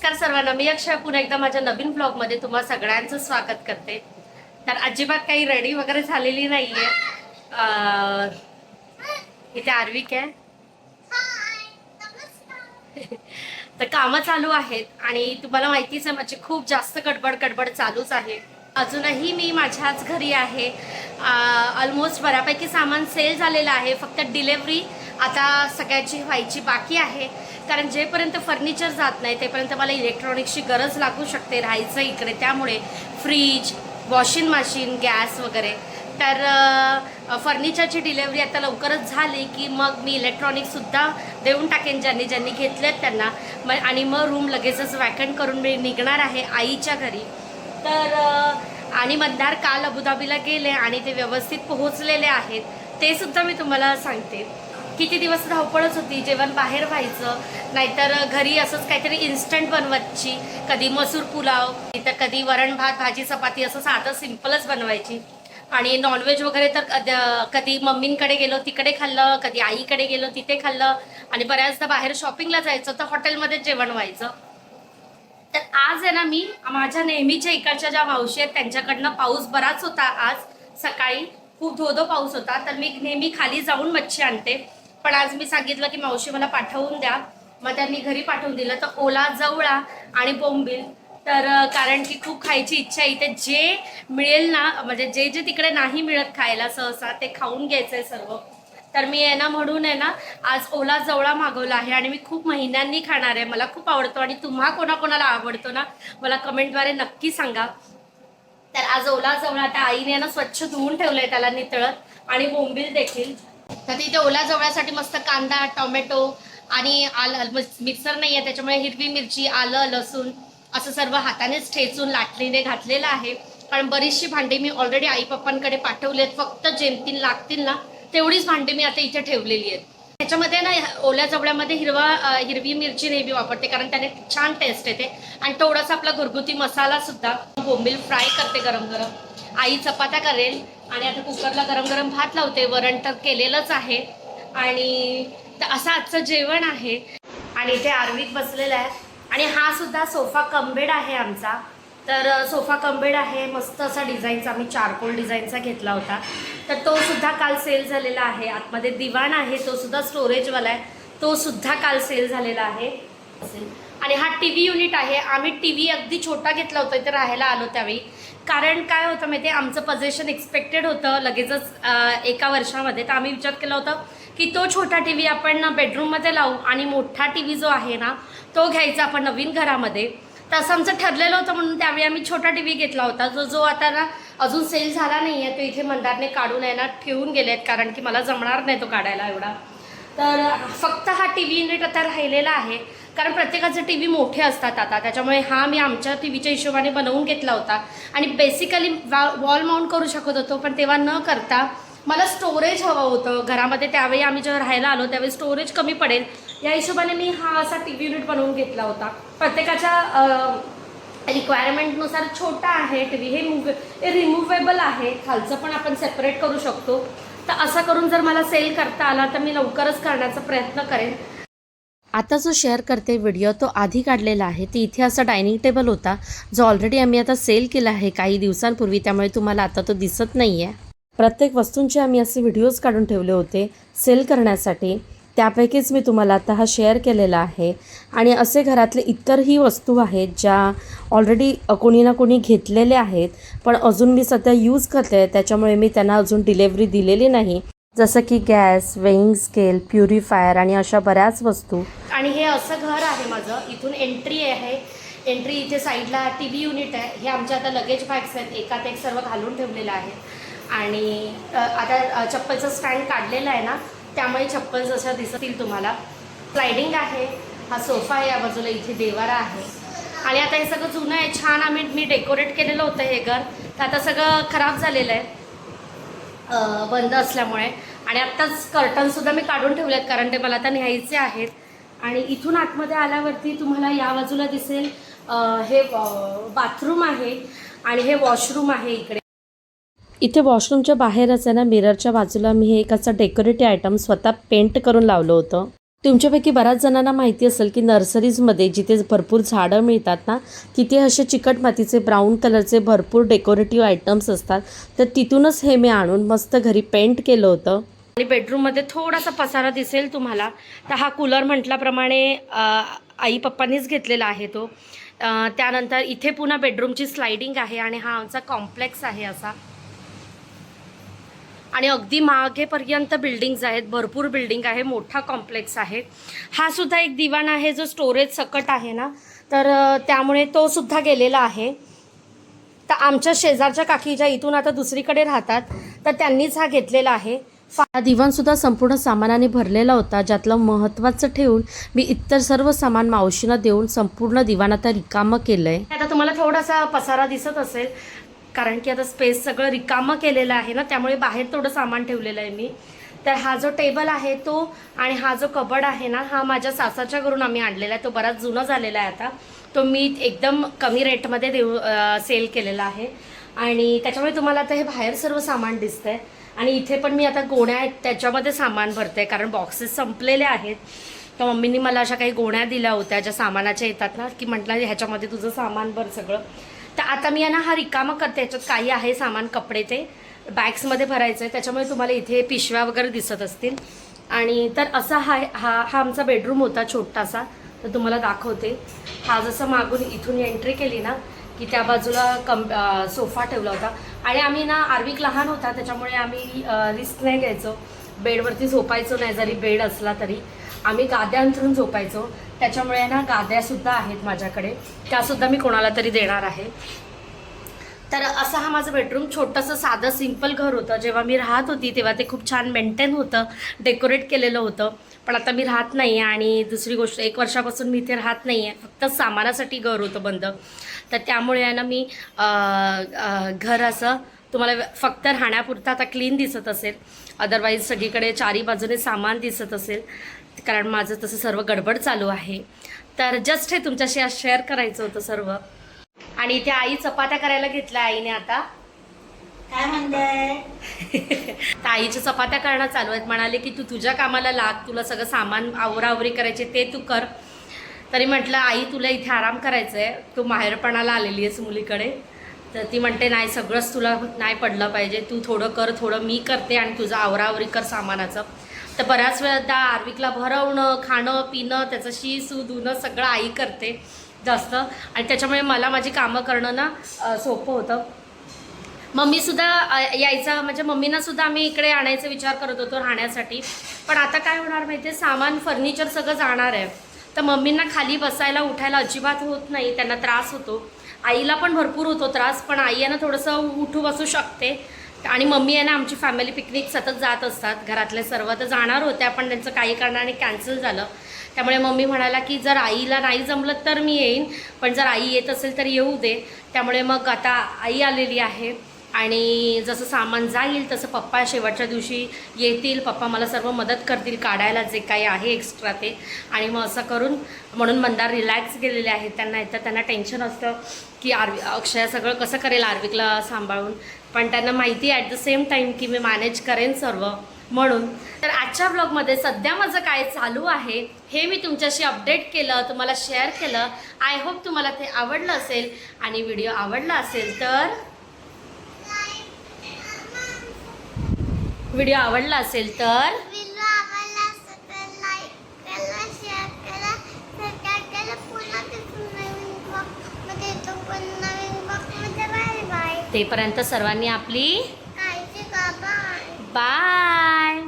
नमस्कार सर्वांना. मी अक्षय पुन्हा एकदा माझ्या नवीन ब्लॉगमध्ये तुम्हा सगळ्यांचं स्वागत करते. तर अजिबात काही रेडी वगैरे झालेली नाही आहे इथे आर्विक आहे. तर कामं चालू आहेत आणि तुम्हाला माहितीच आहे माझी खूप जास्त गडबड गडबड चालूच आहे. अजूनही मी माझ्याच घरी आहे. ऑलमोस्ट बऱ्यापैकी सामान सेल झालेलं आहे. फक्त डिलेवरी आता सगळ्याची व्हायची बाकी आहे. कारण जेपर्यंत फर्निचर जात नाही तेपर्यंत मला इलेक्ट्रॉनिक्सची गरज लागू शकते राहायचं इकडे. त्यामुळे फ्रीज वॉशिंग मशीन गॅस वगैरे. तर फर्निचरची डिलेवरी आता लवकरच झाली की मग मी इलेक्ट्रॉनिक्ससुद्धा देऊन टाकेन ज्यांनी ज्यांनी घेतलेत त्यांना. म आणि मग रूम लगेचच वॅकंट करून मी निघणार आहे आईच्या घरी. तर आणि मंदार काल अबुधाबीला गेले आणि ते व्यवस्थित पोहोचलेले आहेत. ते सुद्धा मी तुम्हाला सांगते. किती दिवस धावपळच होती जेवण बाहेर व्हायचं नाहीतर घरी असंच काहीतरी इन्स्टंट बनवायची कधी मसूर पुलाव तर कधी वरण भात भाजी चपाती असं साधं सिम्पलच बनवायची. आणि नॉनव्हेज वगैरे तर कधी मम्मींकडे गेलो तिकडे खाल्लं कधी आईकडे गेलो तिथे खाल्लं आणि बऱ्याचदा बाहेर शॉपिंगला जायचं तर हॉटेलमध्येच जेवण व्हायचं. तर आज आहे ना मी माझ्या नेहमीच्या इकडच्या ज्या मावशी आहेत त्यांच्याकडनं पाऊस बराच होता आज. सकाळी खूप धोधो पाऊस होता तर मी नेहमी खाली जाऊन मच्छी आणते. पण आज मी सांगितलं की मावशी मला पाठवून द्या. मग त्यांनी घरी पाठवून दिलं. तर ओला जवळा आणि बोंबील. तर कारण की खूप खायची इच्छा आहे. इथे जे मिळेल ना म्हणजे जे जे तिकडे नाही मिळत खायला सहसा ते खाऊन घ्यायचंय सर्व. तर मी आहे ना म्हणून आहे ना आज ओला जवळा मागवला आहे आणि मी खूप महिन्यांनी खाणार आहे. मला खूप आवडतो आणि तुम्हा कोणाकोणाला आवडतो ना मला कमेंटद्वारे नक्की सांगा. तर आज ओला जवळा. त्या आईने ना स्वच्छ धुवून ठेवलंय त्याला नितळत आणि बोंबील देखील. तर तिथे ओला जवळ्यासाठी मस्त कांदा टोमॅटो आणि आलं म्हणजे मिक्सर नाही आहे त्याच्यामुळे हिरवी मिरची आलं लसूण असं सर्व हातानेच ठेचून लाटणीने घातलेलं आहे. कारण बरीचशी भांडी मी ऑलरेडी आई पप्पांकडे पाठवली आहेत. फक्त जेमतीन लागतील ना तेवढीच भांडी मी आता इथे ठेवलेली आहेत. त्याच्यामध्ये ना ओल्या जवळ्यामध्ये हिरवा हिरवी मिरची नेहमी वापरते कारण त्याने छान टेस्ट येते. आणि थोडासा आपला घरगुती मसाला सुद्धा बोंबील फ्राय करते गरम गरम आई चपात्या करेल आणि आता कुकरला गरम गरम भात लावते वरण तर केलेलंच आहे. आणि तर असं आजचं जेवण आहे. आणि इथे आर्विक बसलेला आहे. आणि हा सुद्धा सोफा कंबेड आहे आमचा. तर सोफा कंबेड आहे. मस्त असा डिझाईनचा आम्ही चारकोल डिझाईनचा घेतला होता. तर तो सुद्धा काल सेल झालेला आहे. आतमध्ये दिवाण आहे तो सुद्धा स्टोरेजवाला आहे. तो सुद्धा काल सेल झालेला आहे. असेल आणि हा टी व्ही युनिट आहे. आम्ही टी व्ही अगदी छोटा घेतला होता इथे राहायला आलो त्यावेळी. कारण काय होतं माहिती आहे आमचं पजेशन एक्सपेक्टेड होतं लगेचच एका वर्षामध्ये. तर आम्ही विचार केला होता की तो छोटा टी व्ही आपण बेडरूममध्ये लावू आणि मोठा टी व्ही जो आहे ना तो घ्यायचा आपण नवीन घरामध्ये. तर असं आमचं ठरलेलं होतं म्हणून त्यावेळी आम्ही छोटा टी व्ही घेतला होता. जो जो आता ना अजून सेल झाला नाही आहे तो इथे मंदारने काढून आहे ना ठेवून आहेत कारण की मला जमणार नाही तो काढायला एवढा. तर फक्त हा टी व्ही युनिट आता राहिलेला आहे. कारण प्रत्येकाचे टी व्ही मोठे असतात आता. त्याच्यामुळे हा मी आमच्या टी व्हीच्या हिशोबाने बनवून घेतला होता. आणि बेसिकली वॉल माउंट करू शकत होतो पण तेव्हा न करता मला स्टोरेज हवं होतं. घरामध्ये त्यावेळी आम्ही जेव्हा राहायला आलो त्यावेळी स्टोरेज कमी पडेल. या हिशोबाने मी हा असा टी व्ही युनिट बनवून घेतला होता. प्रत्येकाच्या रिक्वायरमेंटनुसार छोटा आहे टी व्ही हे मुव हे रिमुवेबल आहे. खालचं पण आपण सेपरेट करू शकतो. तर असं करून जर मला सेल करता आला तर मी लवकरच करण्याचा प्रयत्न करेन. आता जो शेअर करते व्हिडिओ तो आधी काढलेला आहे. ते इथे असा डायनिंग टेबल होता जो ऑलरेडी आम्ही आता सेल केला आहे काही दिवसांपूर्वी त्यामुळे तुम्हाला आता तो दिसत नाही आहे प्रत्येक वस्तूंचे आम्ही असे व्हिडिओज काढून ठेवले होते सेल करण्यासाठी. त्यापैकीच मी तुम्हाला आता हा शेअर केलेला आहे. आणि असे घरातले इतरही वस्तू आहेत ज्या ऑलरेडी कोणी ना कोणी घेतलेले आहेत पण अजून मी सध्या यूज करते त्याच्यामुळे मी त्यांना अजून डिलेवरी दिलेली नाही. जसं की गॅस वेईंग स्केल प्युरिफायर आणि अशा बऱ्याच वस्तू. आणि हे असं घर आहे माझं. इथून एंट्री आहे. एंट्री इथे साईडला टी व्ही युनिट आहे. हे आमच्या आता लगेज बॅग्स आहेत. एकात एक सर्व घालून ठेवलेलं आहे. आणि आता चप्पलचं स्टँड काढलेलं आहे ना त्यामुळे चप्पल जशा दिसतील तुम्हाला. स्लायडिंग आहे. हा सोफा आहे या बाजूला. इथे देवारा आहे. आणि आता हे सगळं जुनं आहे. छान आम्ही मी डेकोरेट केलेलं होतं हे घर. तर आता सगळं खराब झालेलं आहे. बंद असल्यामुळे. आणि आत्ताच कर्टनसुद्धा मी काढून ठेवले आहेत कारण ते मला आता न्यायचे आहेत. आणि इथून आतमध्ये आल्यावरती तुम्हाला या बाजूला दिसेल हे बाथरूम आहे आणि हे वॉशरूम आहे इकडे. इथे वॉशरूमच्या बाहेरच आहे ना मिररच्या बाजूला मी हे एक असं डेकोरेटिव्ह आयटम स्वतः पेंट करून लावलं होतं. तुमच्यापैकी बऱ्याच जणांना माहिती असेल की नर्सरीजमध्ये जिथे भरपूर झाडं मिळतात ना तिथे असे चिकट मातीचे ब्राऊन कलरचे भरपूर डेकोरेटिव्ह आयटम्स असतात. तर तिथूनच हे मी आणून मस्त घरी पेंट केलं होतं. आणि बेडरूममध्ये थोडासा पसारा दिसेल तुम्हाला. तर हा कूलर म्हटल्याप्रमाणे आई पप्पांनीच घेतलेला आहे तो. त्यानंतर इथे पुन्हा बेडरूमची स्लायडिंग आहे आणि हा आमचा कॉम्प्लेक्स आहे असा. आणि अगदी मागेपर्यंत बिल्डिंग्ज आहेत भरपूर बिल्डिंग आहे मोठा कॉम्प्लेक्स आहे. हा सुद्धा एक दिवाण आहे जो स्टोरेज सकट आहे ना तर त्यामुळे तो सुद्धा गेलेला आहे. तर आमच्या शेजारच्या काकी ज्या इथून आता दुसरीकडे राहतात तर त्यांनीच हा घेतलेला आहे. हा दिवाणसुद्धा संपूर्ण सामानाने भरलेला होता ज्यातलं महत्त्वाचं ठेवून मी इतर सर्व सामान मावशींना देऊन संपूर्ण दिवाण आता रिकामं केलं आहे आता तुम्हाला थोडासा पसारा दिसत असेल कारण की आता स्पेस सगळं रिकामं केलेलं आहे ना त्यामुळे बाहेर थोडं सामान ठेवलेलं आहे मी. तर हा जो टेबल आहे तो आणि हा जो कबड आहे ना हा माझ्या सासाच्या घरून आम्ही आणलेला आहे. तो बराच जुना झालेला आहे आता. तो मी एकदम कमी रेटमध्ये देऊ सेल केलेला आहे. आणि त्याच्यामुळे तुम्हाला आता हे बाहेर सर्व सामान दिसतंय. आणि इथे पण मी आता गोण्या आहेत त्याच्यामध्ये सामान भरते कारण बॉक्सेस संपलेले आहेत. तर मम्मीनी मला अशा काही गोण्या दिल्या होत्या ज्या सामानाच्या येतात ना की म्हटलं ह्याच्यामध्ये तुझं सामान भर सगळं. तर आता मी यांना ना हा रिकामा करते याच्यात काही आहे सामान कपडे ते. बॅग्समध्ये भरायचं आहे त्याच्यामुळे तुम्हाला इथे पिशव्या वगैरे दिसत असतील. आणि तर असा हा हा हा आमचा बेडरूम होता छोटासा. तर तुम्हाला दाखवते. हा जसं मागून इथून एंट्री केली ना की त्या बाजूला कम सोफा ठेवला होता. आणि आम्ही ना आर्विक लहान होता त्याच्यामुळे आम्ही रिस्क नाही घ्यायचो. बेडवरती झोपायचो नाही जरी बेड असला तरी. आम्ही गाद्या अंथरून झोपायचो. त्याच्यामुळे ना गाद्यासुद्धा आहेत माझ्याकडे. त्यासुद्धा मी कोणाला तरी देणार आहे. तर असं हा माझं बेडरूम छोटंसं साधं सिंपल घर होतं. जेव्हा मी राहत होती तेव्हा ते खूप छान मेंटेन होतं. डेकोरेट केलेलं होतं. पण आता मी राहत नाही आहे आणि दुसरी गोष्ट एक वर्षापासून मी इथे राहत नाही आहे फक्त सामानासाठी घर होतं बंद. तर त्यामुळे आहे ना मी घर असं तुम्हाला फक्त राहण्यापुरतं आता क्लीन दिसत असेल. अदरवाईज सगळीकडे चारी बाजूने सामान दिसत असेल. कारण माझं तसं सर्व गडबड चालू आहे. तर जस्ट हे तुमच्याशी आज शेअर करायचं होतं सर्व. आणि इथे आई चपात्या करायला घेतल्या आईने आता. काय म्हणते तर आईच्या चपात्या करणं चालू आहेत. म्हणाले की तू तुझ्या कामाला लाग. तुला सगळं सामान आवरावरी करायचे ते तू कर. तरी म्हटलं आई तुला इथे आराम करायचं आहे तू माहेरपणाला आलेली आहेस मुलीकडे. तर ती म्हणते नाही सगळंच तुला नाही पडलं पाहिजे. तू थोडं कर थोडं मी करते आणि तुझं आवरावरी कर सामानाचं. तर बऱ्याच वेळा आर्विकला भरवणं खाणं पिणं त्याचं शी सू धुणं सगळं आई करते जास्त. आणि त्याच्यामुळे मला माझी कामं करणं ना सोपं होतं. मम्मीसुद्धा यायचा म्हणजे मम्मीनासुद्धा आम्ही इकडे आणायचा विचार करत होतो राहण्यासाठी. पण आता काय होणार माहिती आहे सामान फर्निचर सगळं जाणार आहे. तर मम्मींना खाली बसायला उठायला अजिबात होत नाही. त्यांना त्रास होतो. आईला पण भरपूर होतो त्रास पण आई आहे ना थोडंसं उठू बसू शकते. आणि मम्मी आहे ना आमची फॅमिली पिकनिक सतत जात असतात. घरातले सर्व तर जाणार होत्या पण त्यांचं काही कारणाने कॅन्सल झालं. त्यामुळे मम्मी म्हणाला की जर आईला नाही जमलं तर मी येईन. पण जर आई येत असेल तर येऊ दे. त्यामुळे मग आता आई आलेली आहे. आणि जसं सामान जाईल तसं पप्पा शेवटच्या दिवशी येतील. पप्पा मला सर्व मदत करतील काढायला जे काही आहे एक्स्ट्रा ते. आणि मग असं करून म्हणून मंदार रिलॅक्स गेलेले आहेत. त्यांना येतं त्यांना टेन्शन असतं की आर्वी अक्षय सगळं कसं करेल आर्विकला सांभाळून. पण त्यांना माहिती आहे ॲट द सेम टाईम की मी मॅनेज करेन सर्व म्हणून. तर आजच्या ब्लॉगमध्ये सध्या माझं काय चालू आहे हे मी तुमच्याशी अपडेट केलं तुम्हाला शेअर केलं. आय होप तुम्हाला ते आवडलं असेल आणि व्हिडिओ आवडला असेल तर व्हिडिओ आवडला असेल तर व्हिडिओ आवडला असेल तर लाईक करा शेअर करा सबस्क्राईब करा पुन्हा तिथून नवीन ब्लॉगमध्ये येतो पण नवीन ब्लॉगमध्ये बाय बाय तेपर्यंत सर्वांनी आपली बाय